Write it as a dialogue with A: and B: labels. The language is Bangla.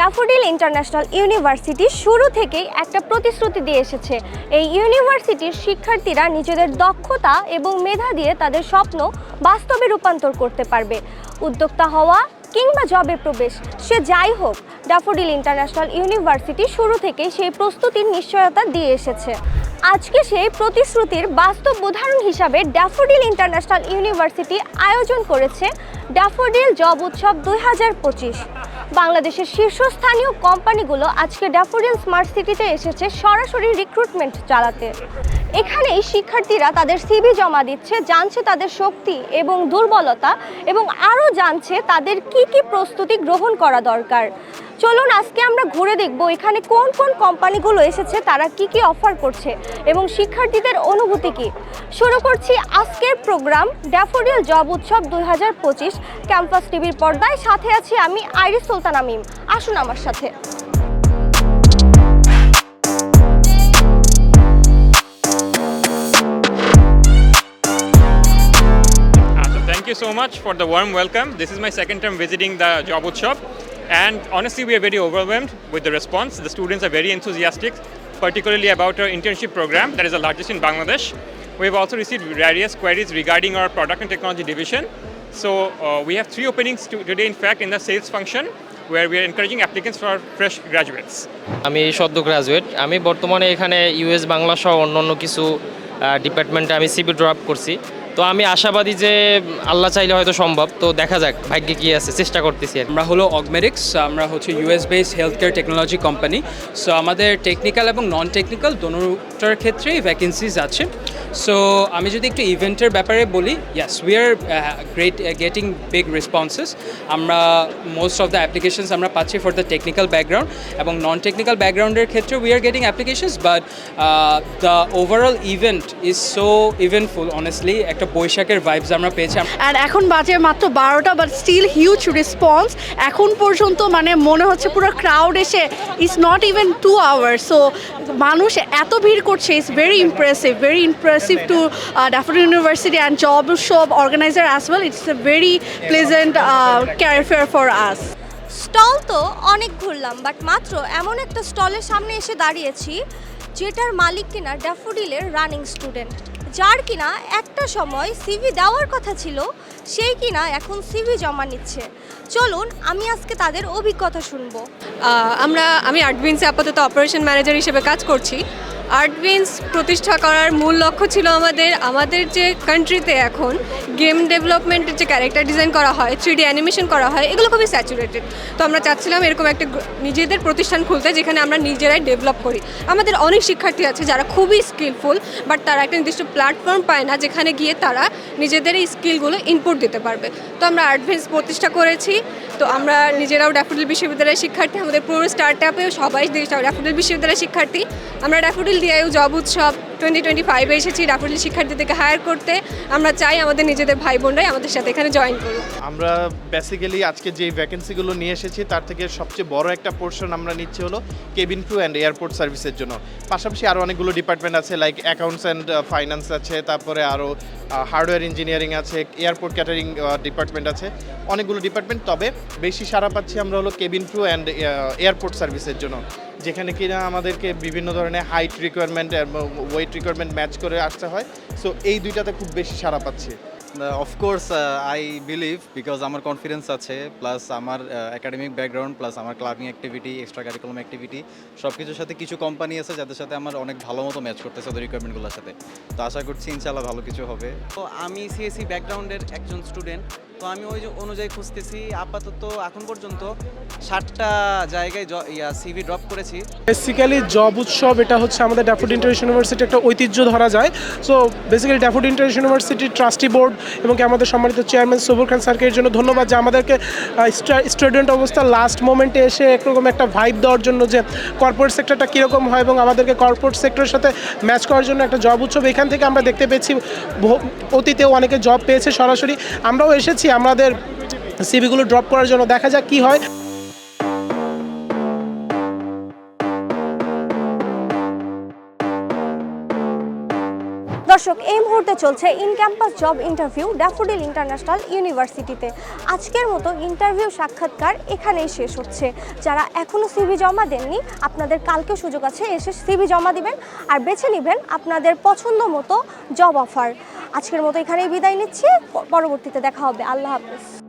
A: ড্যাফোডিল ইন্টারন্যাশনাল ইউনিভার্সিটি শুরু থেকেই একটা প্রতিশ্রুতি দিয়ে এসেছে। এই ইউনিভার্সিটির শিক্ষার্থীরা নিজেদের দক্ষতা এবং মেধা দিয়ে তাদের স্বপ্ন বাস্তবে রূপান্তর করতে পারবে। উদ্যোক্তা হওয়া কিংবা জবে প্রবেশ, সে যাই হোক, ড্যাফোডিল ইন্টারন্যাশনাল ইউনিভার্সিটি শুরু থেকেই সেই প্রস্তুতির নিশ্চয়তা দিয়ে এসেছে। আজকে সেই প্রতিশ্রুতির বাস্তব উদাহরণ হিসাবে ড্যাফোডিল ইন্টারন্যাশনাল ইউনিভার্সিটি আয়োজন করেছে ড্যাফোডিল জব উৎসব দুই হাজার পঁচিশ। বাংলাদেশের শীর্ষস্থানীয় কোম্পানিগুলো আজকে ড্যাফোডিল স্মার্ট সিটিতে এসেছে সরাসরি রিক্রুটমেন্ট চালাতে। এখানেই শিক্ষার্থীরা তাদের সিভি জমা দিচ্ছে, জানছে তাদের শক্তি এবং দুর্বলতা এবং আরও জানছে তাদের কি কি প্রস্তুতি গ্রহণ করা দরকার। চলুন আজকে আমরা ঘুরে দেখব এখানে কোন কোন কোম্পানিগুলো এসেছে, তারা কি কি অফার করছে এবং শিক্ষার্থীদের অনুভূতি কি। শুরু করছি আজকের প্রোগ্রাম ড্যাফোডিল জব উৎসব দুই হাজার পঁচিশ ক্যাম্পাস টিভির পর্দায়। সাথে আছি আমি আইরিস সুলতান আমিম আসুন আমার সাথে।
B: You so much for the warm welcome. This is my second time visiting the Job Utshop, and honestly, we are very overwhelmed with the response. The students are very enthusiastic, particularly about our internship program that is the largest in Bangladesh. We have also received various queries regarding our product and technology division. So uh, we have three openings to, today, in fact, in the sales function, where we are encouraging applicants for fresh graduates.
C: আমি সদ্য গ্রাজুয়েট আমি বর্তমানে এখানে ইউএস বাংলা সহ অন্যান্য কিছু ডিপার্টমেন্টে আমি সিবি ড্রপ করছি তো আমি আশাবাদী যে আল্লাহ চাইলে হয়তো সম্ভব। তো দেখা যাক, ভাগ্যে কি আছে, চেষ্টা করতেছি
D: আমরা হলো অগমেরিক্স, আমরা হচ্ছে US base health care technology company so আমাদের টেকনিক্যাল এবং নন টেকনিক্যাল দোনোটার ক্ষেত্রেই ভ্যাকেন্সিজ আছে। সো আমি যদি একটু ইভেন্টের ব্যাপারে বলি yes we are great getting big responses আমরা মোস্ট অফ দ্য অ্যাপ্লিকেশনস আমরা পাচ্ছি ফর দ্য টেকনিক্যাল ব্যাকগ্রাউন্ড এবং নন টেকনিক্যাল ব্যাকগ্রাউন্ডের ক্ষেত্রে we are getting applications but the overall event is so eventful honestly একটা বৈশাখের ভাইবস আমরা পেয়েছি।
E: আর এখন বাজে মাত্র বারোটা বাট স্টিল হিউজ রেসপন্স এখন পর্যন্ত মানে মনে হচ্ছে পুরো ক্রাউড এসে it's not even two hours so মানুষ এত ভিড় করছে it's very impressive very impressive to Daffodil university and job shop organiser as well it's a very pleasant career fair for us
A: stall তো অনেক ঘুরলাম বাট মাত্র এমন একটা স্টলের সামনে এসে দাঁড়িয়েছি যেটার মালিক কিনা ড্যাফোডিলের রানিং স্টুডেন্ট যার কিনা একটা সময় সিভি দেওয়ার কথা ছিল সেই কিনা এখন সিভি জমা নিচ্ছে। চলুন, আমি আজকে তাদের অভিজ্ঞতা শুনব।
F: আমরা, আমি আর্টবিন্সে আপাতত অপারেশন ম্যানেজার হিসেবে কাজ করছি। আর্টবিন্স প্রতিষ্ঠা করার মূল লক্ষ্য ছিল আমাদের আমাদের যে কান্ট্রিতে এখন গেম ডেভেলপমেন্টের যে ক্যারেক্টার ডিজাইন করা হয় থ্রি ডি অ্যানিমেশন করা হয়, এগুলো খুবই স্যাচুরেটেড তো আমরা চাচ্ছিলাম এরকম একটা নিজেদের প্রতিষ্ঠান খুলতে যেখানে আমরা নিজেরাই ডেভেলপ করি। আমাদের অনেক শিক্ষার্থী আছে যারা খুবই স্কিলফুল বাট তারা একটা নির্দিষ্ট প্ল্যাটফর্ম পায় না যেখানে গিয়ে তারা নিজেদের এই স্কিলগুলো ইনপুট দিতে পারবে। তো আমরা আর্টভিন্স প্রতিষ্ঠা করেছি। তো আমরা নিজেরাও ড্যাফোডিল বিশ্ববিদ্যালয়ের শিক্ষার্থী, আমাদের পুরো স্টার্ট আপেও সবাই ড্যাফোডিল বিশ্ববিদ্যালয়ের শিক্ষার্থী। আমরা ড্যাফোডিল ডিআইউ জব উৎসব টোয়েন্টি টোয়েন্টি ফাইভে এসেছি ড্যাফোডিল শিক্ষার্থীদেরকে হায়ার করতে। আমরা চাই আমাদের নিজেদের ভাই বোনরাই আমাদের সাথে এখানে জয়েন করুক।
G: আমরা বেসিক্যালি আজকে যে ভ্যাকেন্সিগুলো নিয়ে এসেছি, তার থেকে সবচেয়ে বড় একটা পোর্শন আমরা নিচ্ছি হলো কেবিন ক্রু অ্যান্ড এয়ারপোর্ট সার্ভিসের জন্য। পাশাপাশি আরও অনেকগুলো ডিপার্টমেন্ট আছে লাইক অ্যাকাউন্টস অ্যান্ড ফাইন্যান্স আছে, তারপরে আরও হার্ডওয়্যার ইঞ্জিনিয়ারিং আছে এয়ারপোর্ট ক্যাটারিং ডিপার্টমেন্ট আছে, অনেকগুলো ডিপার্টমেন্ট তবে বেশি সারা পাচ্ছি আমরা হলো কেবিন ক্রু অ্যান্ড এয়ারপোর্ট সার্ভিসের জন্য। যেখানে কিনা আমাদেরকে বিভিন্ন ধরনের height requirement weight requirement match করে আসতে হয়। সো এই দুইটাতে খুব বেশি সারা পাচ্ছে।
H: Of course I believe because আমার কনফিডেন্স আছে প্লাস আমার একাডেমিক ব্যাকগ্রাউন্ড প্লাস আমার clubbing activity extra curriculum activity সব কিছুর সাথে কিছু কোম্পানি আছে যাদের সাথে আমার অনেক ভালো মতো ম্যাচ করতেছে ওদের রিকোয়ারমেন্টগুলোর সাথে। তো আশা করছি ইনশাল্লাহ ভালো কিছু হবে।
I: তো আমি সিএসসি ব্যাকগ্রাউন্ডের একজন স্টুডেন্ট তো আমি ওই অনুযায়ী খুঁজতেছি। আপাতত এখন পর্যন্ত ষাটটা জায়গায় ইয়া সিভি ড্রপ করেছি।
J: বেসিক্যালি জব উৎসব, এটা হচ্ছে আমাদের ড্যাফোড ইন্টারন্যাশনাল ইউনিভার্সিটি একটা ঐতিহ্য ধরা যায়। So basically Daffodil international university trustee board এবং আমাদের সম্মানিত চেয়ারম্যান সবুর খান স্যারকে এর জন্য ধন্যবাদ যে আমাদেরকে স্টুডেন্ট অবস্থা লাস্ট মোমেন্টে এসে একরকম একটা ভাইব দেওয়ার জন্য যে কর্পোরেট সেক্টরটা কীরকম হয় এবং আমাদেরকে কর্পোরেট সেক্টরের সাথে ম্যাচ করার জন্য একটা জব উৎসব এখান থেকে আমরা দেখতে পেয়েছি। অতীতেও অনেকে জব পেয়েছে সরাসরি। আমরাও এসেছি আমাদের সিভিগুলো ড্রপ করার জন্য দেখা যাক কী হয়।
A: দর্শক, এই মুহূর্তে চলছে in campus job interview Daffodil international ইউনিভার্সিটিতে। আজকের মতো ইন্টারভিউ সাক্ষাৎকার এখানেই শেষ হচ্ছে। যারা এখনও সিভি জমা দেননি, আপনাদের কালকে সুযোগ আছে, এসে সিভি জমা দিবেন আর বেছে নেবেন আপনাদের পছন্দ মতো জব অফার আজকের মতো এখানেই বিদায় নিচ্ছি। পরবর্তীতে দেখা হবে। আল্লাহ হাফেজ।